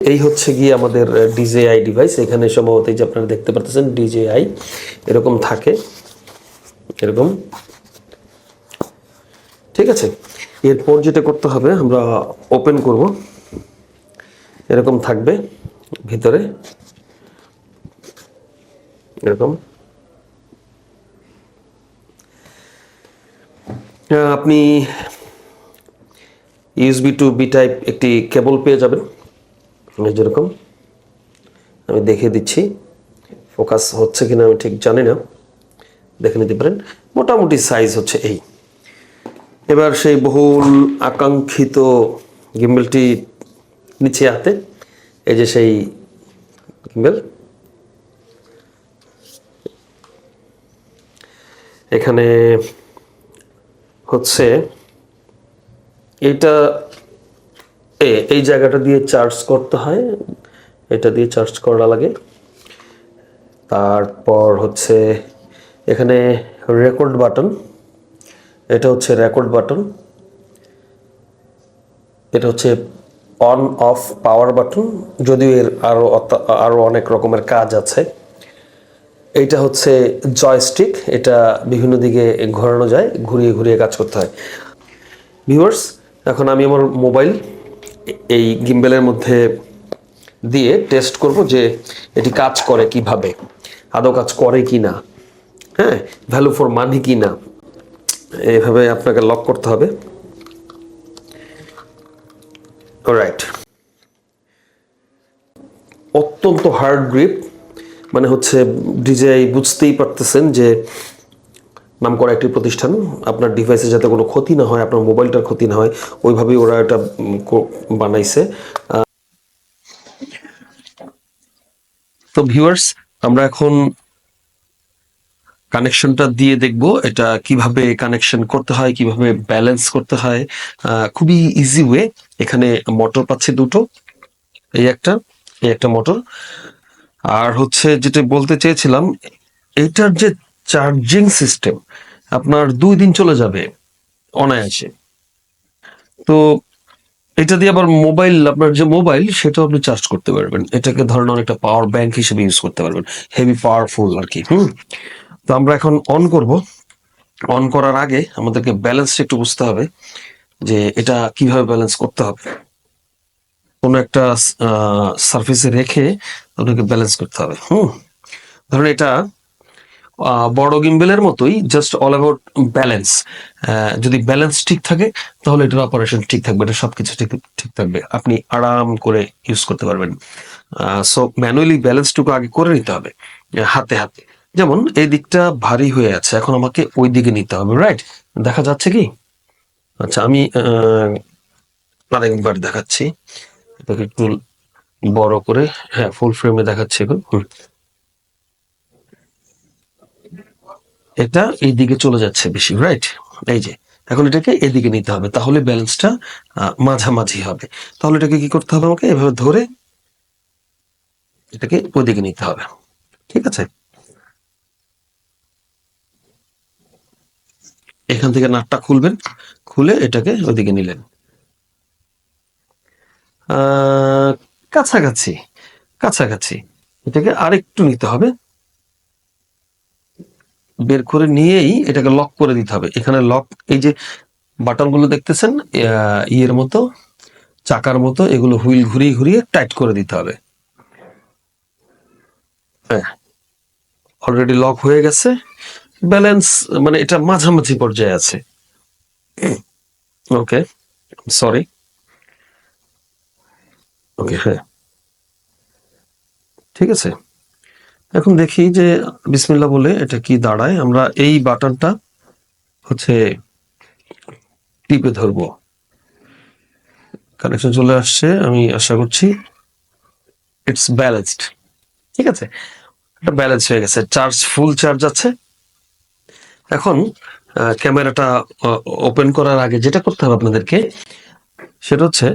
এই হচ্ছে গিয়ে আমাদের ডিজেআই ডিভাইস এখানে সম্ভবত যে আপনারা দেখতে পাচ্ছেন ডিজেআই এরকম থাকে। এরকম। ঠিক আছে? এরপর যেটা করতে হবে, আমরা ওপেন করব। এরকম থাকবে ভিতরে। এরকম। আপনি ইউএসবি টু বি টাইপ একটি কেবল পেয়ে যাবেন। যেরকম, আমি দেখিয়ে দিচ্ছি, ফোকাস হচ্ছে কিনা আমি ঠিক জানি না, দেখে নিতে পারেন, মোটামুটি সাইজ হচ্ছে এই। এবার সেই বহুল আকাঙ্ক্ষিত গিম্বেলটি নিচে হাতে, এই যে সেই গিম্বেল এখানে হচ্ছে, এটা এ, এই জায়গাটা দিয়ে চার্জ করতে হয়। এটা দিয়ে চার্জ করা লাগে। তারপর হচ্ছে এখানে রেকর্ড বাটন এটা হচ্ছে রেকর্ড বাটন এটা হচ্ছে অন অফ পাওয়ার বাটন যদিও এর আরও আরও অনেক রকমের কাজ আছে। এইটা হচ্ছে জয়স্টিক এটা বিভিন্ন দিকে ঘোরানো যায়, ঘুরিয়ে ঘুরিয়ে কাজ করতে হয়। ভিউয়ার্স এখন আমি আমার মোবাইল এই গিম্বেলের মধ্যে দিয়ে টেস্ট করব যে এটি কাজ করে কীভাবে, আদৌ কাজ করে কি না হ্যাঁ ভ্যালু ফর মানি কি না এইভাবে আপনাকে লক করতে হবে। রাইট অত্যন্ত হার্ড গ্রিপ মানে হচ্ছে ডিজাই বুঝতেই পারতেছেন যে নাম করা একটি প্রতিষ্ঠান, আপনার ডিভাইসে যাতে কোনো ক্ষতি না হয়, আপনার মোবাইলটার ক্ষতি না হয়, ওইভাবেই ওরা এটা বানাইছে। তো ভিউয়ার্স আমরা এখন কানেকশনটা দিয়ে দেখব, এটা কীভাবে কানেকশন করতে হয়, কীভাবে ব্যালেন্স করতে হয়। খুবই ইজি ওয়ে এখানে মোটর পাচ্ছে দুটো, এই একটা এই একটা মোটর আর হচ্ছে যেটা বলতে চেয়েছিলাম এইটার যে চার্জিং সিস্টেম আপনার দুই দিন চলে যাবে অনায়াসে। তো এটা দিয়ে আবার মোবাইল, আপনার যে মোবাইল, সেটাও আপনি চার্জ করতে পারবেন। এটাকে ধরেন অনেকটা পাওয়ার ব্যাংক হিসেবে ইউজ করতে পারবেন। হেভি পাওয়ারফুল আর কি, হুম? তো আমরা এখন অন করব। অন করার আগে আমাদেরকে ব্যালেন্সটা একটু বুঝতে হবে যে এটা কীভাবে ব্যালেন্স করতে হবে। কোনো একটা সার্ফেসে রেখে আপনাকে ব্যালেন্স করতে হবে, হুম? ধরুন এটা বড় গিম্বেলের মতোই জাস্ট অল অ্যাবাউট ব্যালেন্স যদি ব্যালেন্স ঠিক থাকে, তাহলে এটার অপারেশন ঠিক থাকবে, এটা সবকিছু ঠিক ঠিক থাকবে। আপনি আরাম করে ইউজ করতে পারবেন। সো ম্যানুয়ালি ব্যালেন্সটুকু আগে করে নিতে হবে, হাতে হাতে। যেমন এই দিকটা ভারী হয়ে আছে, এখন আমাকে ওই দিকে নিতে হবে রাইট দেখা যাচ্ছে কি? আচ্ছা আমি আরেকবার দেখাচ্ছি। এটাকে একটু বড় করে হ্যাঁ ফুল ফ্রেমে দেখাচ্ছি এখন হুম। এটা এই দিকে চলে যাচ্ছে বেশি রাইট এই যে, এখন এটাকে এদিকে নিতে হবে, তাহলে ব্যালেন্সটা মাঝামাঝি হবে। তাহলে এটাকে কি করতে হবে আমাকে? এভাবে ধরে এটাকে ওইদিকে নিতে হবে, ঠিক আছে? এখান থেকে নাটটা খুলবেন, খুলে এটাকে ওইদিকে নিলেন। কাছাকাছি কাছাকাছি, এটাকে আরেকটু নিতে হবে। বের করে নিয়েই এটাকে লক করে দিতে হবে। এখানে লক এই যে বাটনগুলো দেখতেছেন ইয়ের মতো, চাকার মতো, এগুলো হুইল ঘুরিয়ে ঘুরিয়ে টাইট করে দিতে হবে। হ্যাঁ অলরেডি লক হয়ে গেছে। ব্যালেন্স মানে এটা মাঝামাঝি পর্যায়ে আছে। ওকে সরি ওকে হ্যাঁ। ঠিক আছে? এখন দেখি যে বিসমিল্লাহ বলে এটা কি দাঁড়ায়। আমরা এই বাটনটা হচ্ছে টিপে ধরবো। কানেকশন চলে আসছে, আমি আশা করছি ইটস ব্যালেন্সড ঠিক আছে? এটা ব্যালেন্স হয়ে গেছে। চার্জ ফুল চার্জ আছে। এখন ক্যামেরাটা ওপেন করার আগে যেটা করতে হবে আপনাদেরকে, সেটা হচ্ছে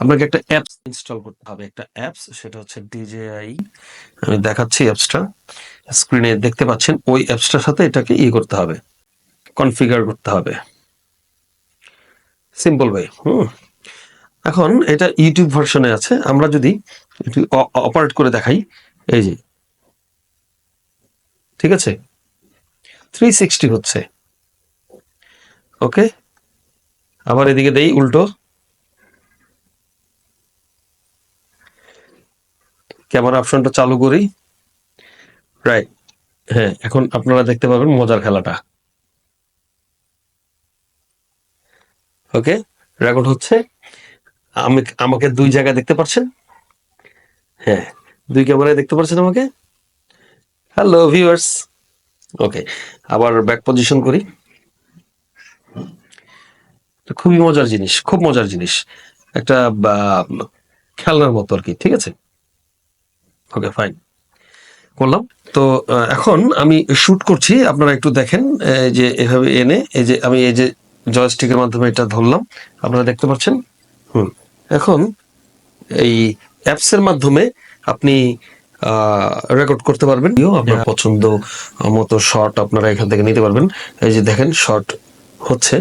আপনাকে একটা অ্যাপস ইনস্টল করতে হবে। একটা অ্যাপস সেটা হচ্ছে ডিজেআই আমি দেখাচ্ছি অ্যাপসটা স্ক্রিনে দেখতে পাচ্ছেন ওই অ্যাপসটার সাথে এটাকে ই করতে হবে। কনফিগার করতে হবে। সিম্পল ভাই হুম। এখন এটা ইউটিউব ভার্সনে আছে। আমরা যদি একটু অপারেট করে দেখাই এই যে। ঠিক আছে? থ্রি সিক্সটি হচ্ছে। ওকে আবার এদিকে দেই উল্টো। ক্যামেরা অপশনটা চালু করি। রাইট হ্যাঁ এখন আপনারা দেখতে পাবেন মজার খেলাটা। ওকে রেকর্ড হচ্ছে। আমি, আমাকে দুই জায়গায় দেখতে পাচ্ছেন হ্যাঁ দুই ক্যামেরায় দেখতে পাচ্ছেন আমাকে? হ্যালো ভিউয়ার্স ওকে আবার ব্যাক পজিশন করি। খুবই মজার জিনিস, খুব মজার জিনিস। একটা খেলনার মতো আর কি, ঠিক আছে? ওকে ফাইন করলাম। তো এখন আমি শুট করছি, আপনারা একটু দেখেন যে এভাবে এনে, এই যে আমি এই যে জয়স্টিকের মাধ্যমে এটা ধরলাম, আপনারা দেখতে পাচ্ছেন? হুম। এখন এই অ্যাপস এর মাধ্যমে আপনি রেকর্ড করতে পারবেন। আপনার পছন্দ মতো শর্ট আপনারা এখান থেকে নিতে পারবেন। এই যে দেখেন শর্ট হচ্ছে।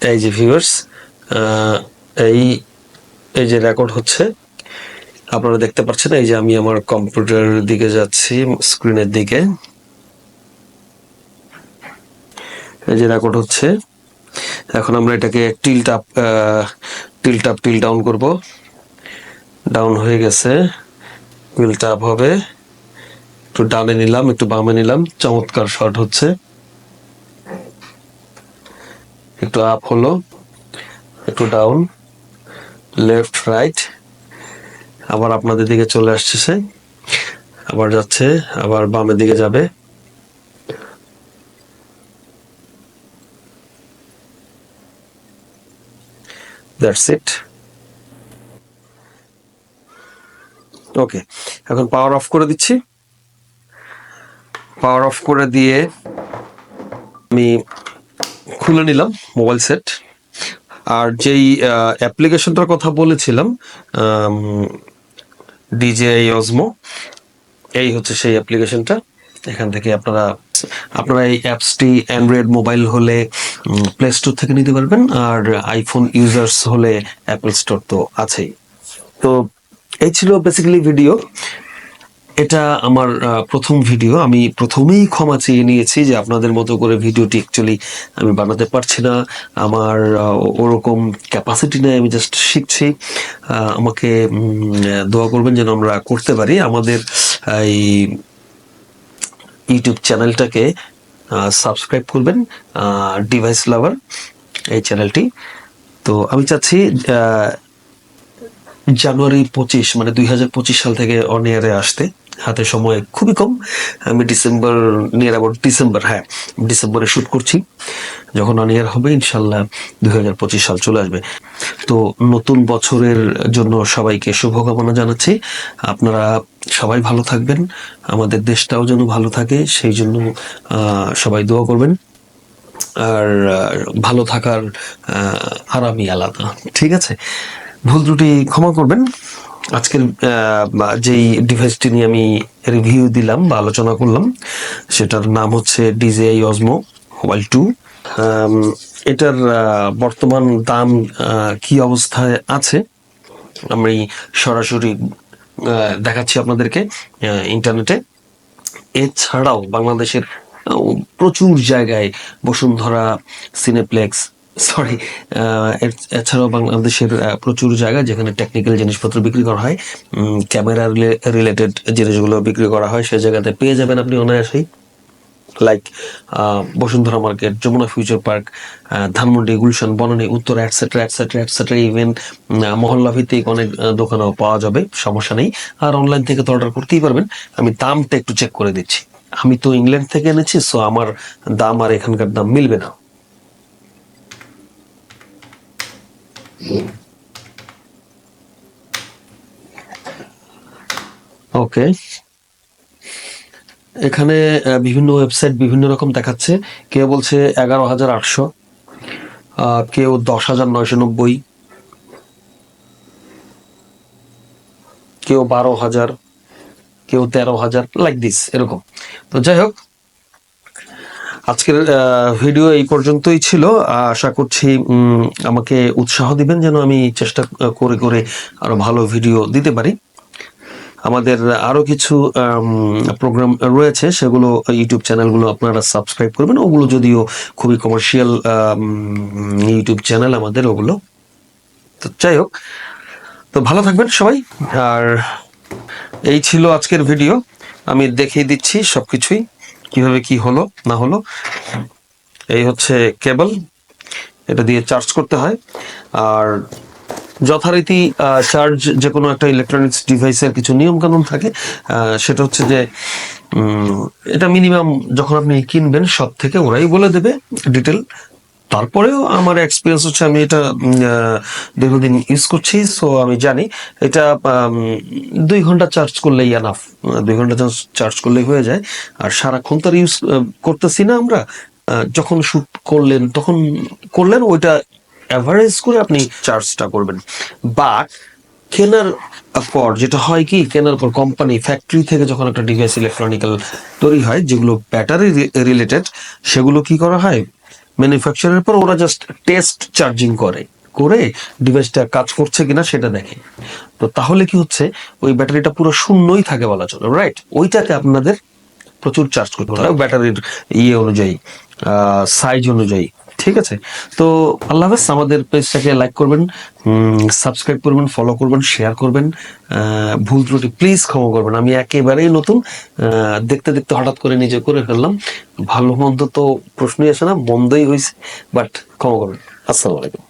এই যে ভিউয়ার্স এই এই যে রেকর্ড হচ্ছে, আপনারা দেখতে পাচ্ছেন, এই যে আমি আমার কম্পিউটারের দিকে যাচ্ছি স্ক্রিনের দিকে। এই যে রেকর্ড হচ্ছে, এখন আমরা এটাকে tilt up tilt up tilt down করব। ডাউন হয়ে গেছে টিল্ট আপ হবে। একটু ডানে নিলাম, একটু বামে নিলাম, চমৎকার শট হচ্ছে। একটু আপ হলো। একটু ডাউন লেফট রাইট আবার আপনাদের দিকে চলে আসছে আবার যাচ্ছে, আবার বামের দিকে যাবে। দ্যাটস ইট ওকে এখন পাওয়ার অফ করে দিচ্ছি। পাওয়ার অফ করে দিয়ে আমি খুলে নিলাম মোবাইল সেট আর যেই অ্যাপ্লিকেশনটার কথা বলেছিলাম ডিজে অজমো এই হচ্ছে সেই অ্যাপ্লিকেশনটা। এখান থেকে আপনারা আপনারা এই অ্যাপসটি অ্যান্ড্রয়েড মোবাইল হলে প্লে স্টোর থেকে নিতে পারবেন, আর আইফোন ইউজার্স হলে অ্যাপল স্টোর তো আছেই। তো এই ছিল বেসিক্যালি ভিডিও এটা আমার প্রথম ভিডিও আমি প্রথমেই ক্ষমা চেয়ে নিয়েছি যে আপনাদের মতো করে ভিডিওটি অ্যাকচুয়ালি আমি বানাতে পারছি না। আমার ওরকম ক্যাপাসিটি নেই, আমি জাস্ট শিখছি। আমাকে দোয়া করবেন যেন আমরা করতে পারি। আমাদের, এই ইউটিউব চ্যানেলটাকে সাবস্ক্রাইব করবেন ডিভাইস লাভার এই চ্যানেলটি তো আমি চাচ্ছি জানুয়ারি পঁচিশ মানে দুই হাজার পঁচিশ সাল থেকে অন ইয়ারে আসতে। হাতে সময় খুবই কম। আমি ডিসেম্বর নিয়ার অ্যাবাউট ডিসেম্বর হ্যাঁ ডিসেম্বরে শুট করছি। যখন অন ইয়ার হবে, ইনশাল্লাহ দুই হাজার পঁচিশ সাল চলে আসবে। তো নতুন বছরের জন্য সবাইকে শুভকামনা জানাচ্ছি। আপনারা সবাই ভালো থাকবেন। আমাদের দেশটাও যেন ভালো থাকে, সেই জন্য সবাই দোয়া করবেন। আর ভালো থাকার আরামই আলাদা। ঠিক আছে? ভুল ত্রুটি ক্ষমা করবেন। আজকের যেই ডিভাইসটি নিয়ে আমি রিভিউ দিলাম বা আলোচনা করলাম, সেটার নাম হচ্ছে ডিজেআই অজমো মোবাইল টু এটার বর্তমান দাম কি অবস্থায় আছে? আমি সরাসরি দেখাচ্ছি আপনাদেরকে ইন্টারনেটে এছাড়াও বাংলাদেশের প্রচুর জায়গায় বসুন্ধরা সিনেপ্লেক্স সরি এছাড়াও বাংলাদেশের প্রচুর জায়গা যেখানে টেকনিক্যাল জিনিসপত্র বিক্রি করা হয় ক্যামেরা রিলেটেড জিনিসগুলো বিক্রি করা হয় সে জায়গাতে পেয়ে যাবেন আপনি অনায়াসেই। Like Bashundhara market, Jamuna future park Dhanmondi, Gulshan, Banani, Uttara et cetera et cetera etcetera even মহল্লা ভিত্তিক অনেক দোকানেও পাওয়া যাবে, সমস্যা নেই। আর অনলাইন থেকে তো অর্ডার করতেই পারবেন। আমি দামটা একটু চেক করে দিচ্ছি। আমি তো ইংল্যান্ড থেকে এনেছি সো আমার দাম আর এখানকার দাম মিলবে না। ওকে এখানে বিভিন্ন ওয়েবসাইট বিভিন্ন রকম দেখাচ্ছে। কেউ বলছে এগারো হাজার আটশো কেউ দশ হাজার নয়শো নব্বই, কেউ বারো হাজার, কেউ তেরো হাজার লাইক দিস এরকম। তো যাই হোক আজকের ভিডিও এই পর্যন্তই ছিল। আশা করছি আমাকে উৎসাহ দিবেন যেন আমি চেষ্টা করে করে আরও ভালো ভিডিও দিতে পারি। আমাদের আরও কিছু প্রোগ্রাম রয়েছে, সেগুলো ইউটিউব চ্যানেলগুলো আপনারা সাবস্ক্রাইব করবেন। ওগুলো যদিও খুবই কমার্শিয়াল ইউটিউব চ্যানেল আমাদের, ওগুলো। তো যাই হোক, তো ভালো থাকবেন সবাই। আর এই ছিল আজকের ভিডিও। আমি দেখিয়ে দিচ্ছি সবকিছুই। কীভাবে কি হলো, না হলো, এই হচ্ছে কেবল, এটা দিয়ে চার্জ করতে হয়। আর যথারীতি চার্জ যে কোনো একটা ইলেকট্রনিক্স ডিভাইসের কিছু নিয়ম কানুন থাকে সেটা হচ্ছে যে এটা মিনিমাম যখন আপনি কিনবেন সব থেকে ওরাই বলে দেবে ডিটেল তারপরেও আমার এক্সপিরিয়েন্স হচ্ছে আমি এটা দীর্ঘদিন ইউজ করছি সো আমি জানি এটা দুই ঘণ্টা চার্জ করলেই এনাফ দুই ঘণ্টা চার্জ করলেই হয়ে যায়। আর সারাক্ষণ তার ইউজ করতেছি না আমরা। যখন শ্যুট করলেন, তখন করলেন, ওইটা অ্যাভারেজ করে আপনি চার্জটা করবেন। বাট কেনার পর যেটা হয় কি, কেনার পর কোম্পানি ফ্যাক্টরি থেকে যখন একটা ডিভাইস ইলেকট্রনিক্যাল তৈরি হয়, যেগুলো ব্যাটারি রিলেটেড সেগুলো কি করা হয়? ম্যানুফ্যাকচারের পর ওরা জাস্ট টেস্ট চার্জিং করে করে ডিভাইসটা কাজ করছে কিনা সেটা দেখে। তো তাহলে কি হচ্ছে? ওই ব্যাটারিটা পুরো শূন্যই থাকে বলা চলে রাইট ওইটাতে আপনাদের প্রচুর চার্জ করতে হবে। ব্যাটারির ইয়ে অনুযায়ী সাইজ অনুযায়ী। ঠিক আছে? তো আল্লাহ হাফেজ, আমাদের পেজটাকে লাইক করবেন সাবস্ক্রাইব করবেন ফলো করবেন শেয়ার করবেন। ভুল ত্রুটি প্লিজ ক্ষমা করবেন। আমি একেবারেই নতুন দেখতে দেখতে হঠাৎ করে নিজে করে ফেললাম। ভালো মন্দ তো প্রশ্নই আসে না বন্ধই হয়েছে বাট ক্ষমা করবেন। আসসালামু আলাইকুম।